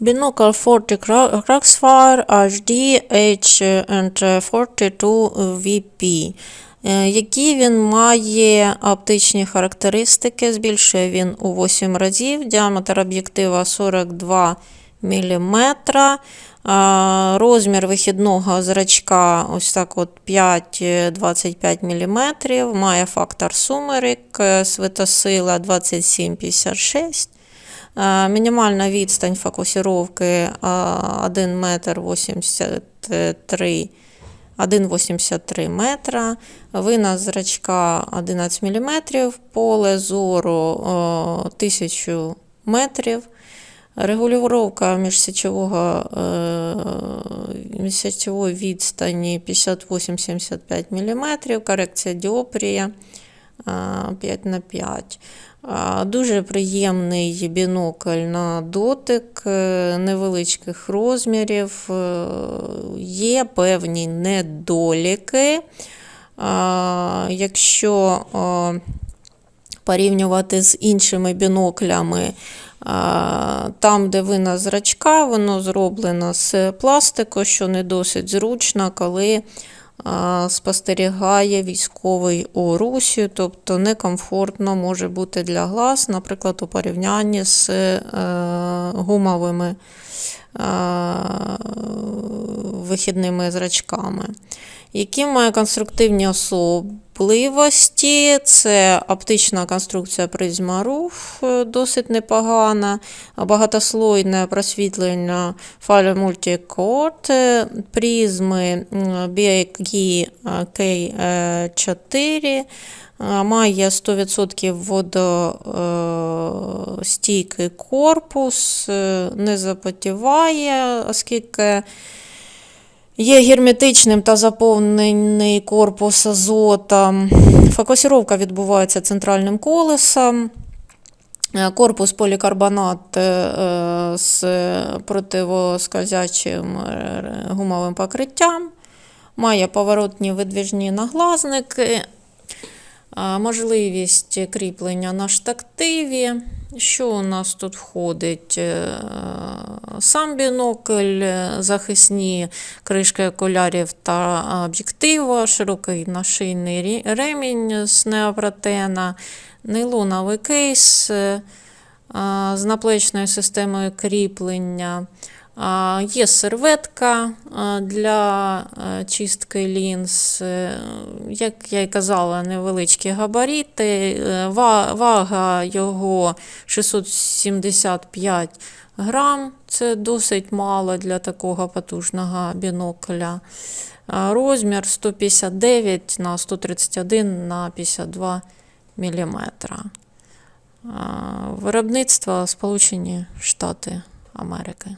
Бінокль 40 Craxfire HD H42VP. Е, Які він має оптичні характеристики? Збільшує він у 8 разів. Діаметр об'єктива 42 мм. Розмір вихідного зрачка ось так от 5-25 мм. Має фактор сумерик, е, світосила 2756. Е, Мінімальна відстань фокусировки е, 1 метр 83 1,83 метра, винос зрачка 11 мм, поле зору 1000 метрів, регулювання міжсечового, е, відстані 58-75 мм, корекція діопрія 5 на 5 Дуже приємний бінокль на дотик е, невеличких розмірів, е, є певні недоліки. Якщо порівнювати з іншими біноклями, там, де вина зрачка, воно зроблено з пластику, що не досить зручно, коли спостерігає військовий у Русі, тобто некомфортно може бути для глаз, наприклад, у порівнянні з е, гумовими е, вихідними зрачками. Які має конструктивні особливості? Це оптична конструкція призма руф досить непогана, багатослойне просвітлення файлу мультикод, призми BIG K4. Має 100% водостійкий корпус, не запотіває, оскільки Є герметичним та заповнений корпус азотом. Фокусировка відбувається центральним колесом. Е, корпус полікарбонат е, з противоскользячим е, гумовим покриттям. Має поворотні видвіжні наглазники, можливість кріплення на штактиві. Що у нас тут входить? Е, сам бінокль, захисні кришки окулярів та об'єктива, широкий нашийний ремінь з неопротена, нейлоновий кейс е, з наплечною системою кріплення. Є серветка для чистки лінз, е, як я й казала, невеличкі габарити, е, вага його 675 грам, це досить мало для такого потужного бінокля. Розмір 159 на 131 на 52 мм. Виробництво Сполучені Штати Америки.